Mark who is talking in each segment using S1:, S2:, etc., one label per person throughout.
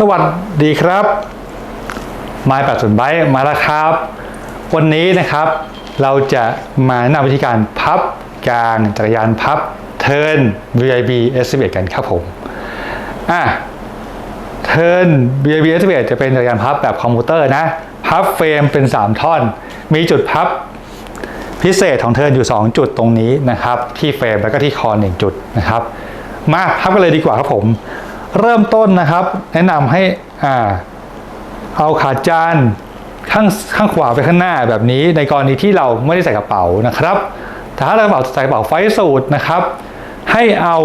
S1: สวัสดีครับไม้ปัดสุนไบมาแล้วครับ วันนี้นะครับเราจะมาแนะนำวิธีการพับกลางจักรยานพับเทิร์น VIB S11 กันครับผมอะเทิร์น VIB S11 จะเป็นจักรยานพับแบบคอมพิวเตอร์นะ พับเฟรมเป็น 3 ท่อน มีจุดพับพิเศษของเทิร์นอยู่ 2 จุดตรงนี้นะครับ ที่เฟรมแล้วก็ที่คอ1จุดนะครับ มาพับกันเลยดีกว่าครับผม เริ่มต้นนะครับ แนะนำให้อ่าเอาขาจานข้างข้างขวาไปข้างหน้าแบบนี้ในกรณีที่เราไม่ได้ใส่กระเป๋านะครับแต่ถ้าเรากระเป๋าใส่กระเป๋าไฟสูตรนะครับ ให้เอา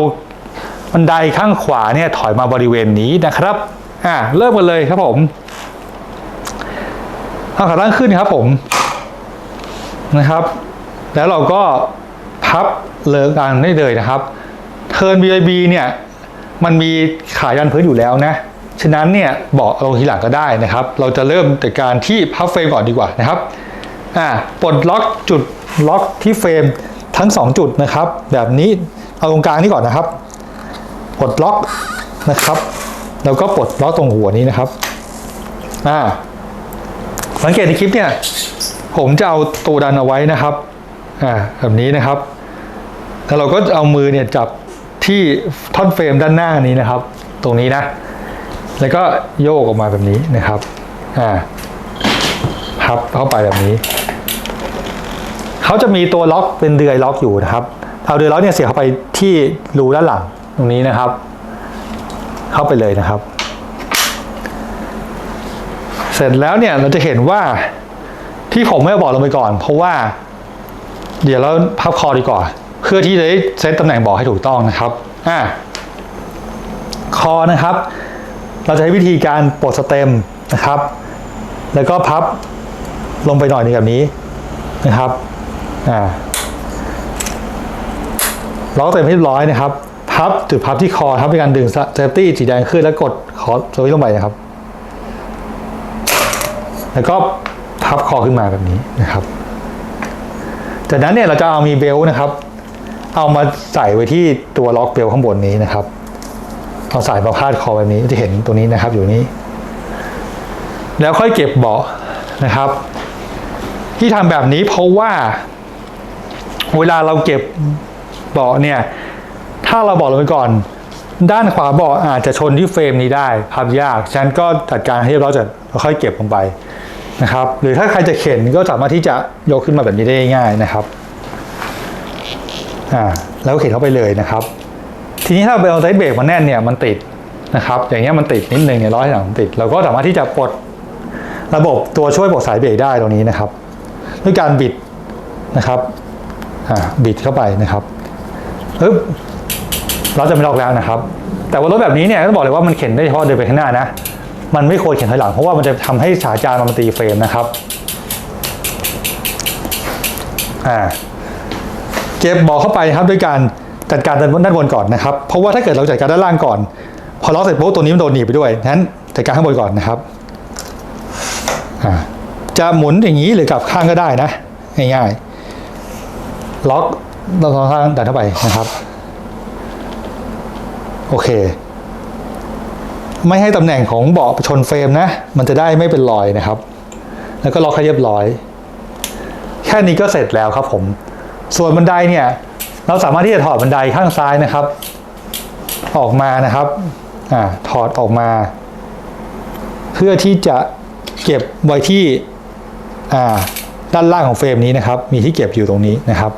S1: บันไดข้างขวาเนี่ยถอยมาบริเวณนี้นะครับอ่าเริ่มกันเลยครับผมเอาขาตั้งขึ้นครับผมนะครับ แล้วเราก็พับเลิกอันได้เลยนะครับเทิร์น BIB เนี่ย มันมีขายันพื้นอยู่แล้วนะฉะนั้นเนี่ยบอกลงทีหลังก็ได้นะครับ เราจะเริ่มจากการที่พับเฟรมก่อนดีกว่านะครับอ่าปลดล็อกจุดล็อกที่เฟรมทั้ง 2 จุดนะครับ แบบนี้เอาตรงกลางนี่ก่อนนะครับปลดล็อกนะครับ แล้วก็ปลดล็อกตรงหัวนี้นะครับอ่าสังเกตในคลิปเนี่ยผมจะเอาตัวดันเอาไว้นะครับอ่าแบบนี้นะครับแล้วเราก็เอามือเนี่ยจับ ที่ท่อนเฟรมด้านหน้านี้นะครับ ตรงนี้นะ แล้วก็โยกออกมาแบบนี้นะครับอ่าพับเข้าไปแบบนี้เขาจะมีตัวล็อกเป็นเดือยล็อกอยู่นะครับเอาเดือยล็อกเนี่ยเสียบเข้าไปที่รูด้านหลังตรงนี้นะครับ เข้าไปเลยนะครับ เสร็จแล้วเนี่ยเราจะเห็นว่าที่ผมไม่บอกลงไปก่อน เพราะว่า เดี๋ยวเราพับคอดีกว่า พื่อที่จะได้เซตตำแหน่งบอกให้ถูกต้องนะครับอ่าคอนะครับ เราจะใช้วิธีการปลดสเต็มนะครับ แล้วก็พับลงไปหน่อยนึงแบบนี้นะครับอ่าล็อกเต็มให้เรียบร้อยนะครับ พับจุดพับที่คอครับเป็นการดึงเซฟตี้สีแดงขึ้นแล้วกดคอสวิตช์ลงไปนะครับ แล้วก็พับคอขึ้นมาแบบนี้นะครับ จากนั้นเนี่ยเราจะเอามีเบลต์นะครับ เอามาใส่ไว้ที่ตัวล็อกเบลข้างบนนี้นะครับเอาสายมาพาดคอแบบนี้จะเห็นตัวนี้นะครับอยู่นี้ แล้วค่อยเก็บเบาะนะครับ ที่ทำแบบนี้เพราะว่า เวลาเราเก็บเบาะเนี่ย ถ้าเราบอกลงไปก่อน ด้านขวาเบาะอาจจะชนที่เฟรมนี้ได้พับยากฉะนั้นก็จัดการให้เรียบร้อยจะค่อยเก็บลงไปนะครับ หรือถ้าใครจะเข็นก็สามารถที่จะยกขึ้นมาแบบนี้ได้ง่ายนะครับ อ่าแล้วก็เข็นเข้าไปเลยนะครับ ทีนี้ถ้าเราไปเอาไซด์เบรกมาแน่นเนี่ยมันติดนะครับ อย่างเงี้ยมันติดนิดนึงเนี่ยร้อยหลังติด เราก็สามารถที่จะปลดระบบตัวช่วยปลดสายเบรกได้ตรงนี้นะครับ ด้วยการบิดนะครับอ่าบิดเข้าไปนะครับปึ๊บเราจะไม่ล็อกแล้วนะครับ แต่ว่ารถแบบนี้เนี่ยต้องบอกเลยว่ามันเข็นได้เฉพาะเดินไปข้างหน้านะ มันไม่ควรเข็นถอยหลังเพราะว่ามันจะทำให้ขาจานมันตีเฟรมนะครับ อ่า เก็บเบอกเข้าไปครับด้วยการจัดการด้านบนก่อนนะครับ เพราะว่าถ้าเกิดเราจัดการด้านล่างก่อน พอล็อกเสร็จปุ๊บตัวนี้มันโดนหนีบไปด้วยนั้นจัดการข้างบนก่อนนะครับจะหมุนอย่างนี้หรือกลับข้างก็ได้นะง่ายๆล็อกเราสองข้างดันเข้าไปนะครับ โอเค ไม่ให้ตำแหน่งของเบาะชนเฟรมนะ มันจะได้ไม่เป็นรอยนะครับ แล้วก็ล็อกให้เรียบร้อย แค่นี้ก็เสร็จแล้วครับผม ส่วนบันไดเนี่ยเราสามารถที่จะถอดบันไดข้างซ้ายนะครับ ออกมานะครับอ่าถอดออกมา เพื่อที่จะเก็บไว้ที่อ่าด้านล่างของเฟรมนี้นะครับ มีที่เก็บอยู่ตรงนี้นะครับ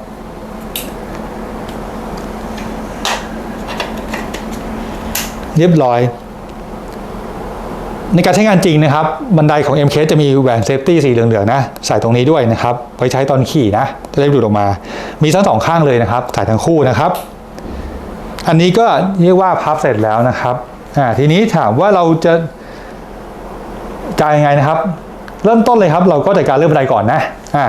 S1: เรียบร้อย ในการใช้งานจริงนะครับ บันไดของ MK จะมีแหวนเซฟตี้สีเหลืองๆนะ ใส่ตรงนี้ด้วยนะครับไว้ใช้ตอนขี่นะ จะได้ดูดออกมา มีทั้งสองข้างเลยนะครับ ใส่ทั้งคู่นะครับ อันนี้ก็เรียกว่าพับเสร็จแล้วนะครับอ่าทีนี้ถามว่าเราจะจ่ายยังไงนะครับ เริ่มต้นเลยครับ เราก็จัดการเริ่มบันไดก่อนนะอ่า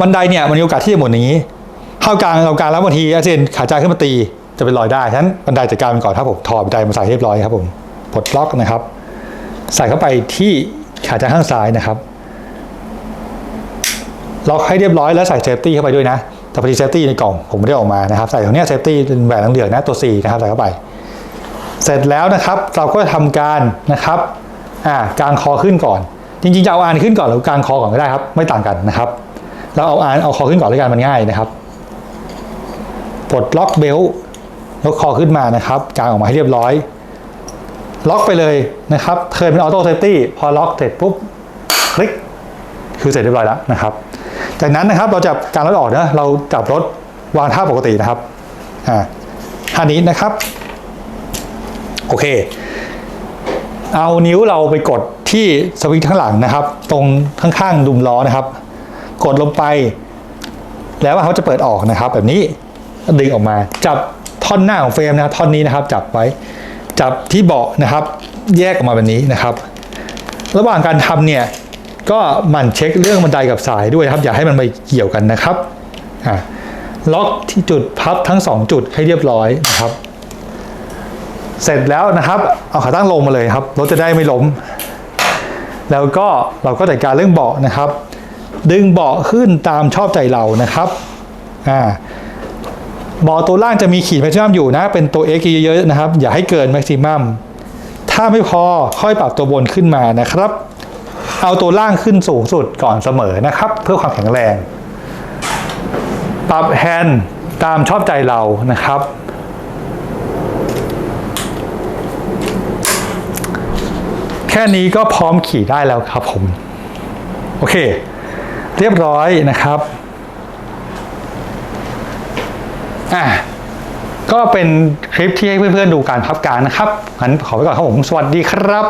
S1: บันไดเนี่ยมันมีโอกาสที่จะหมุนอย่างนี้ เข้ากลางเอากลางแล้วบางทีอาเจนขาจานขึ้นมาตีจะเป็นรอยได้ฉะนั้นบันไดจัดการมันก่อนครับผมถอดบันไดมาใส่เรียบร้อยครับผม ปลดล็อกนะครับ ใส่เข้าไปที่ขาจานข้างซ้ายนะครับล็อกให้เรียบร้อยแล้วใส่เซฟตี้เข้าไปด้วยนะแต่พอดีเซฟตี้ในกล่องผมไม่ได้ออกมานะครับใส่ตรงเนี้ยเซฟตี้เป็นแหวนเหลืองนะตัว 4 นะครับใส่เข้าไป เสร็จแล้วนะครับเราก็จะทำการนะครับอ่ากางคอขึ้นก่อน จริงๆจะเอาอานขึ้นก่อนหรือกางคอก่อนก็ได้ครับ ไม่ต่างกันนะครับ เราเอาอานเอาคอขึ้นก่อนแล้วกันมันง่ายนะครับปลดล็อกเบลต์ยกคอขึ้นมานะครับกางออกมาให้เรียบร้อย ล็อกไปเลยนะครับเทิร์นเป็นออโต้เซฟตี้พอล็อกเสร็จปุ๊บคลิกคือเสร็จเรียบร้อยแล้วนะครับ จากนั้นนะครับเราจะการรถออกนะเราจับรถวางท่าปกตินะครับอ่าท่านี้นะครับ โอเค เอานิ้วเราไปกดที่สวิตช์ข้างหลังนะครับ ตรงข้างๆดุมล้อนะครับ กดลงไป แล้วเขาจะเปิดออกนะครับ แบบนี้ดึงออกมาจับท่อนหน้าของเฟรมนะท่อนนี้นะครับ จับไว้ จับที่เบาะนะครับ แยกออกมาแบบนี้นะครับ ระหว่างการทำเนี่ยก็หมั่นเช็คเรื่องบันไดกับสายด้วยครับ อย่าให้มันไปเกี่ยวกันนะครับล็อกที่จุดพับทั้ง 2 จุดให้เรียบร้อยนะครับ เสร็จแล้วนะครับ เอาขาตั้งลงมาเลยครับรถจะได้ไม่ล้ม แล้วก็เราก็จัดการเรื่องเบาะนะครับ ดึงเบาะขึ้นตามชอบใจเรานะครับอ่า บาตัวล่างจะมีขีดแม็กซิมัมอยู่นะ เป็นตัว X เยอะๆนะครับ อย่าให้เกินแม็กซิมัม ถ้าไม่พอค่อยปรับตัวบนขึ้นมานะครับ เอาตัวล่างขึ้นสูงสุดก่อนเสมอนะครับ เพื่อความแข็งแรง ปรับแฮนด์ตามชอบใจเรานะครับ แค่นี้ก็พร้อมขี่ได้แล้วครับผม โอเค เรียบร้อยนะครับ อะก็เป็นคลิปที่ให้เพื่อนๆดูการพับการนะครับงั้นขอไปก่อนครับผม สวัสดีครับ